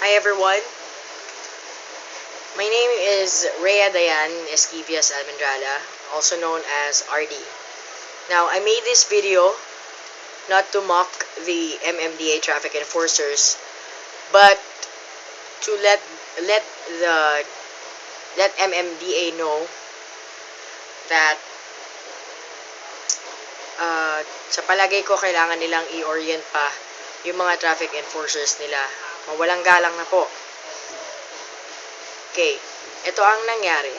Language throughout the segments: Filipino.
Hi everyone. My name is Rhea Dayan Esquivias Almendrada, also known as RD. Now, I made this video not to mock the MMDA traffic enforcers, but to let let the let MMDA know that uh, sa palagay ko kailangan nilang i-orient pa yung mga traffic enforcers nila. Mawalang galang na po. Okay, ito ang nangyari.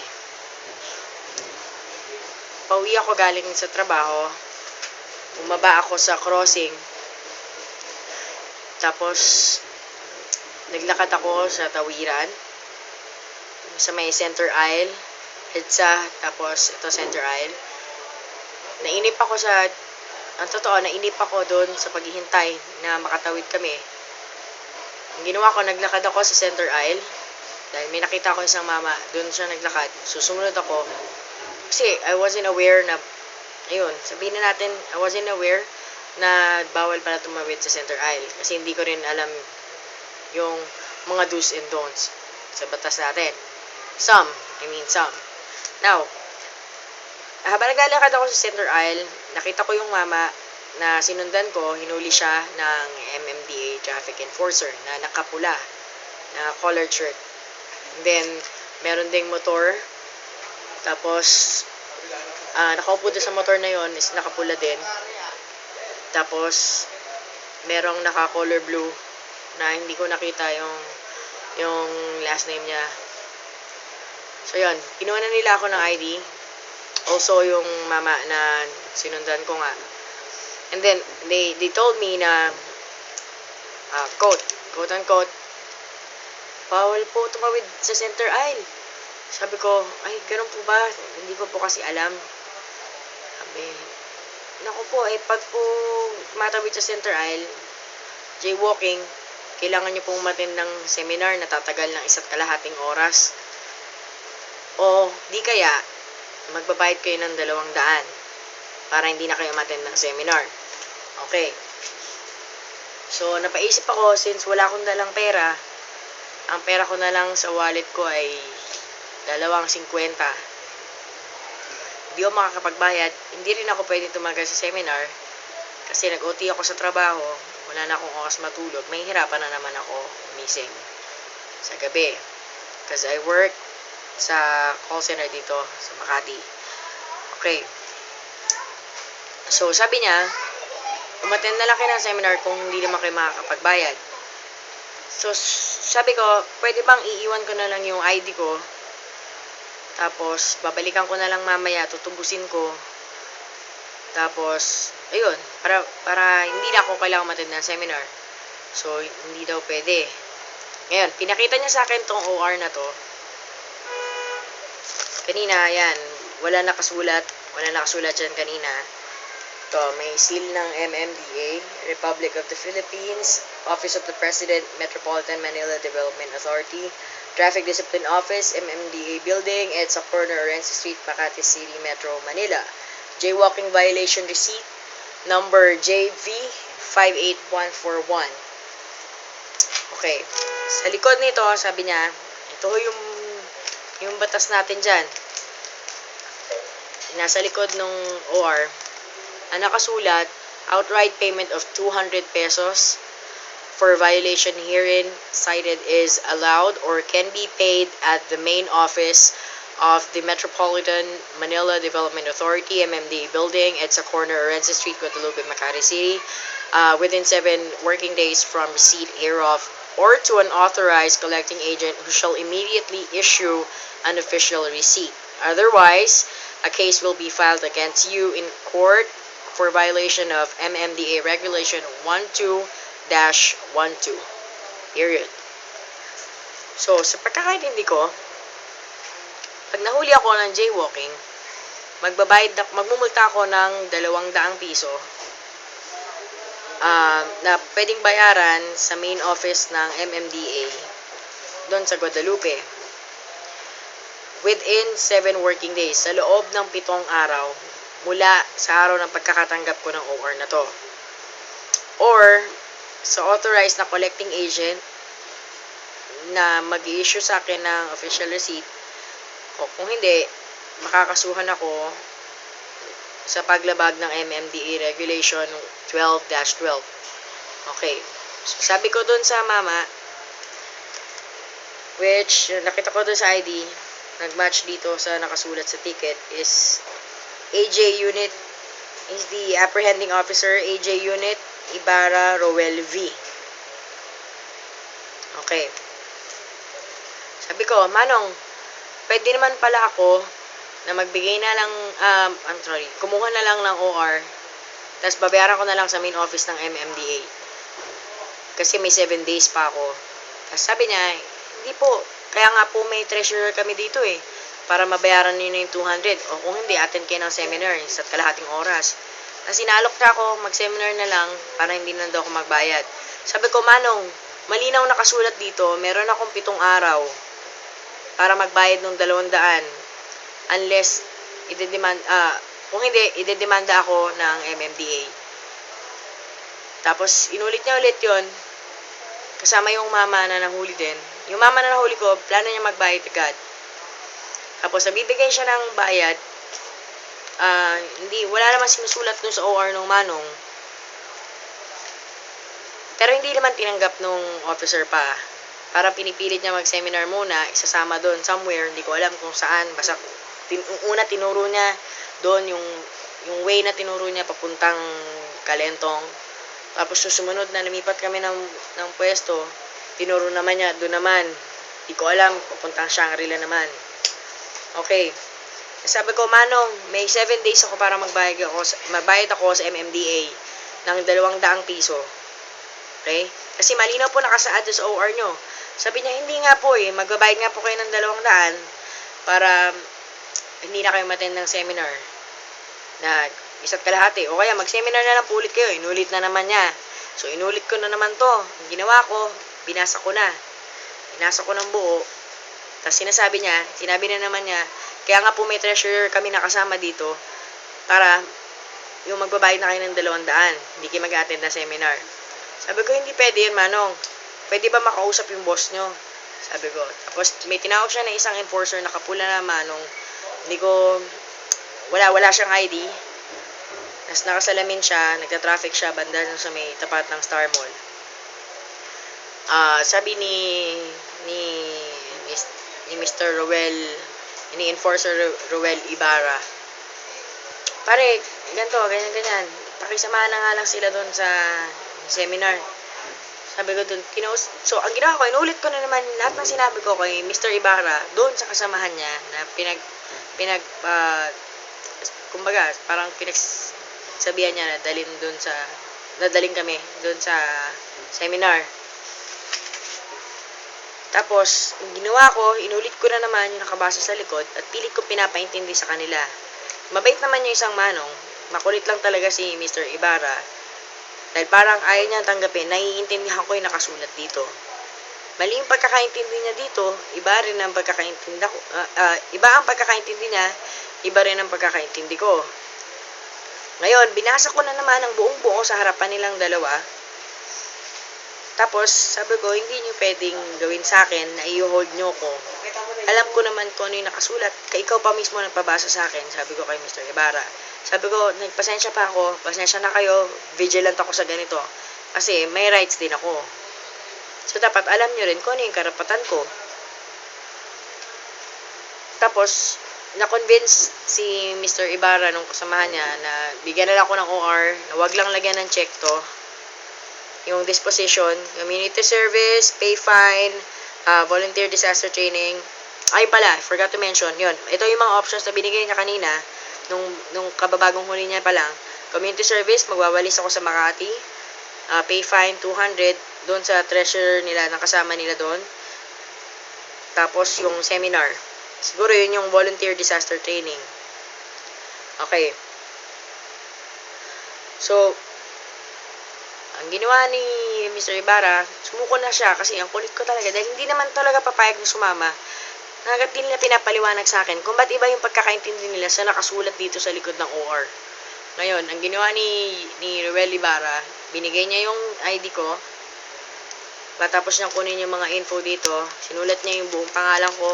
Pauwi ako galing sa trabaho. Bumaba ako sa crossing. Tapos, naglakad ako sa tawiran. Sa may center aisle. Edsa, tapos ito center aisle. Nainip ako sa, ang totoo, nainip ako doon sa paghihintay na makatawid kami. Ang ginawa ko, naglakad ako sa center aisle. Dahil may nakita ko isang mama, doon siya naglakad. Susunod ako. Kasi I wasn't aware na, ayun, sabihin na natin, I wasn't aware na bawal pala tumawid sa center aisle. Kasi hindi ko rin alam yung mga do's and don'ts sa batas natin. Some, I mean some. Now, habang naglalakad ako sa center aisle, nakita ko yung mama na sinundan ko, hinuli siya ng MMDA traffic enforcer na nakapula, na collared shirt. Then, meron ding motor. Tapos, ah nakaupo doon sa motor na yon is nakapula din. Tapos, merong naka-color blue na hindi ko nakita yung yung last name niya. So, yun. Kinuha na nila ako ng ID. Also, yung mama na sinundan ko nga. And then, they, they told me na, uh, quote, quote unquote, bawal po tumawid sa center aisle. Sabi ko, ay, ganun po ba? Hindi ko po kasi alam. Sabi, naku po, eh, pag po matawid sa center aisle, jaywalking, kailangan nyo pong matin ng seminar na tatagal ng isa't kalahating oras. O, di kaya, magbabayad kayo ng dalawang daan para hindi na kayo matin ng seminar. Okay. So, napaisip ako, since wala akong dalang pera, ang pera ko na lang sa wallet ko ay dalawang 50. Hindi ako makakapagbayad. Hindi rin ako pwede tumagal sa seminar kasi nag-OT ako sa trabaho. Wala na akong oras matulog. May hirapan na naman ako missing sa gabi. Because I work sa call center dito sa Makati. Okay. So, sabi niya, umattend na lang kayo ng seminar kung hindi naman kayo makakapagbayad. So, sabi ko, pwede bang iiwan ko na lang yung ID ko? Tapos, babalikan ko na lang mamaya, tutubusin ko. Tapos, ayun, para, para hindi na ako kailangan matend ng seminar. So, hindi daw pwede. Ngayon, pinakita niya sa akin tong OR na to. Kanina, yan, wala nakasulat. Wala nakasulat dyan kanina. To, may seal ng MMDA, Republic of the Philippines, Office of the President, Metropolitan Manila Development Authority, Traffic Discipline Office, MMDA Building, EDSA Corner, Orense Street, Makati City, Metro, Manila. Jaywalking Violation Receipt, number JV58141. Okay. Sa likod nito, sabi niya, ito yung yung batas natin dyan. Nasa likod ng OR, ang nakasulat, outright payment of 200 pesos for violation herein cited is allowed or can be paid at the main office of the Metropolitan Manila Development Authority, MMDA Building, EDSA Corner, Orense Street, Guadalupe, Makati City, uh, within seven working days from receipt hereof, or to an authorized collecting agent who shall immediately issue an official receipt. Otherwise, a case will be filed against you in court for violation of MMDA Regulation 12-12. Period. So, sa pagkakaintindi ko, pag nahuli ako ng jaywalking, magbabayad na, magmumulta ako ng dalawang daang piso ah, na pwedeng bayaran sa main office ng MMDA doon sa Guadalupe within 7 working days sa loob ng pitong araw mula sa araw ng pagkakatanggap ko ng OR na to. Or, sa authorized na collecting agent na mag issue sa akin ng official receipt. O kung hindi, makakasuhan ako sa paglabag ng MMDA Regulation 12-12. Okay. So, sabi ko dun sa mama, which nakita ko dun sa ID, nag-match dito sa nakasulat sa ticket is AJ Unit is the apprehending officer, AJ Unit, Ibarra Roel V. Okay. Sabi ko, Manong, pwede naman pala ako na magbigay na lang, um, I'm sorry, kumuha na lang ng OR, tapos babayaran ko na lang sa main office ng MMDA. Kasi may 7 days pa ako. Tapos sabi niya, hindi po, kaya nga po may treasurer kami dito eh, para mabayaran niyo yung 200. O kung hindi, attend kayo ng seminar sa kalahating oras. Tapos sinalok na ako, mag-seminar na lang, para hindi na daw ako magbayad. Sabi ko, Manong, malinaw nakasulat dito, meron akong pitong araw para magbayad ng dalawang daan unless idedemand ah kung hindi idedemanda ako ng MMDA. Tapos inulit niya ulit 'yon. Kasama yung mama na nahuli din. Yung mama na nahuli ko, plano niya magbayad agad. Tapos nabibigay siya ng bayad. Ah, hindi wala naman sinusulat dun sa OR ng manong. Pero hindi naman tinanggap nung officer pa. Para pinipilit niya mag-seminar muna, isasama doon somewhere, hindi ko alam kung saan. Basta tin una tinuro niya doon yung yung way na tinuro niya papuntang Kalentong. Tapos susunod na lumipat kami ng ng pwesto, tinuro naman niya doon naman. Hindi ko alam papuntang Shangri-La naman. Okay. Sabi ko, Manong, may 7 days ako para magbayad ako, magbayad ako sa MMDA ng 200 piso. Okay? Kasi malinaw po nakasaad sa OR nyo. Sabi niya, hindi nga po eh, magbabayad nga po kayo ng 200 para hindi na kayo matin ng seminar na isa't kalahati. O kaya mag-seminar na lang po ulit kayo. Inulit na naman niya. So, inulit ko na naman to. Ang ginawa ko, binasa ko na. Binasa ko ng buo. Tapos sinasabi niya, sinabi na naman niya, kaya nga po may treasurer kami nakasama dito para yung magbabayad na kayo ng dalawang daan. Hindi kayo mag-attend na seminar. Sabi ko, hindi pwede yun, Manong. Pwede ba makausap yung boss nyo? Sabi ko. Tapos may tinawag siya na isang enforcer na kapula na Manong. Hindi ko, wala, wala siyang ID. Tapos nakasalamin siya, nagta-traffic siya banda sa may tapat ng Star Mall. Ah, sabi ni ni ni Mr. Roel, ni Enforcer Ro- Roel Ibarra. Pare, ganito, ganyan ganyan. Pakisamahan na nga lang sila doon sa seminar. Sabi ko doon, kinaus so ang ginawa ko, inulit ko na naman lahat ng sinabi ko kay Mr. Ibarra doon sa kasamahan niya na pinag pinag ah, kumbaga, parang pinagsabihan niya na dalhin doon sa nadaling kami doon sa seminar. Tapos, ang ginawa ko, inulit ko na naman yung nakabasa sa likod at pilit ko pinapaintindi sa kanila. Mabait naman yung isang manong, makulit lang talaga si Mr. Ibarra. Dahil parang ayaw niya tanggapin, naiintindihan ko yung nakasulat dito. Mali yung pagkakaintindi niya dito, iba rin ang pagkakaintindi ko. ah, ah, iba ang pagkakaintindi niya, iba rin ang pagkakaintindi ko. Ngayon, binasa ko na naman ang buong buo sa harapan nilang dalawa. Tapos, sabi ko, hindi niyo pwedeng gawin sa akin na i-hold niyo ko. Alam ko naman kung ano yung nakasulat. Kaya ikaw pa mismo nagpabasa sa akin, sabi ko kay Mr. Ibarra. Sabi ko, nagpasensya pa ako, pasensya na kayo, vigilant ako sa ganito. Kasi may rights din ako. So, dapat alam niyo rin kung ano yung karapatan ko. Tapos, na-convince si Mr. Ibarra nung kasamahan niya na bigyan na lang ako ng OR, na wag lang lagyan ng check to. Yung disposition, community service, pay fine, ah, volunteer disaster training. Ay pala, forgot to mention, yun. Ito yung mga options na binigay niya kanina, nung, nung kababagong huli niya pa lang. Community service, magwawalis ako sa Makati. Ah, pay fine, 200, doon sa treasurer nila, nakasama nila doon. Tapos yung seminar. Siguro yun yung volunteer disaster training. Okay. So, ang ginawa ni Mr. Ibarra, sumuko na siya kasi ang kulit ko talaga dahil hindi naman talaga papayag na sumama. Nagat din nila pinapaliwanag sa akin kung ba't iba yung pagkakaintindi nila sa nakasulat dito sa likod ng OR. Ngayon, ang ginawa ni, ni Ruel Ibarra, binigay niya yung ID ko, Matapos niyang kunin yung mga info dito, sinulat niya yung buong pangalan ko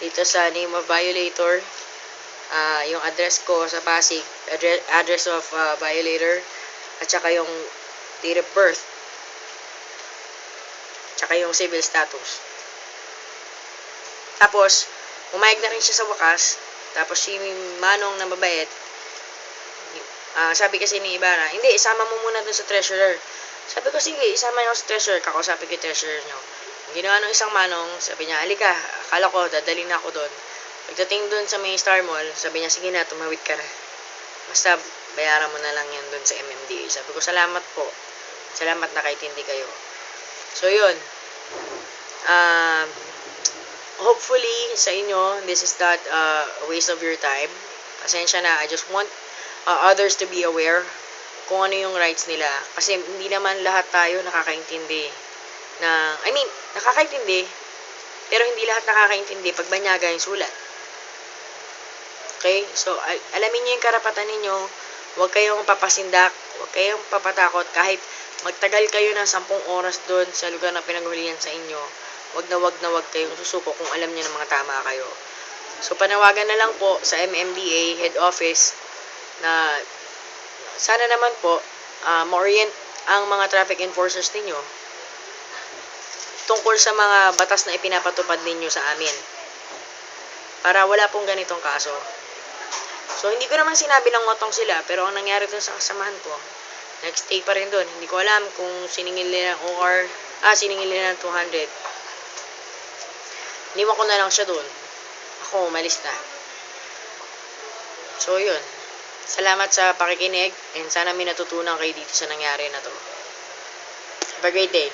dito sa name of violator, ah, yung address ko sa Pasig, address, address of ah, violator, at saka yung date of birth, tsaka yung civil status. Tapos, umayag na rin siya sa wakas, tapos si Manong na mabait, ah, sabi kasi ni Ibarra, hindi, isama mo muna dun sa treasurer. Sabi ko, sige, isama niyo sa treasurer. Kakausapin ko yung treasurer niyo. Ginawa ng isang manong, sabi niya, alika, akala ko, dadali na ako doon. Pagdating doon sa may Star Mall, sabi niya, sige na, tumawid ka na. Basta, bayaran mo na lang yan doon sa MMDA. Sabi ko, salamat po. Salamat na kahit hindi kayo. So, yun. Um, hopefully, sa inyo, this is not uh, a waste of your time. Pasensya na, I just want uh, others to be aware kung ano yung rights nila. Kasi hindi naman lahat tayo nakakaintindi na, I mean, nakakaintindi, pero hindi lahat nakakaintindi pag banyaga yung sulat. Okay? So, al- alamin niyo yung karapatan ninyo. Huwag kayong papasindak. Huwag kayong papatakot. Kahit magtagal kayo ng sampung oras doon sa lugar na pinaghulihan sa inyo, wag na wag na wag kayong susuko kung alam niyo na mga tama kayo. So, panawagan na lang po sa MMDA head office na sana naman po ah, ma-orient ang mga traffic enforcers ninyo tungkol sa mga batas na ipinapatupad ninyo sa amin. Para wala pong ganitong kaso. So, hindi ko naman sinabi ng ngotong sila, pero ang nangyari dun sa kasamahan ko, nagstay pa rin dun. Hindi ko alam kung siningil nila ng OR, ah, siningil nila ng 200. Iniwan ko na lang siya dun. Ako, umalis na. So, yun. Salamat sa pakikinig and sana may natutunan kayo dito sa nangyari na to. Have a great day.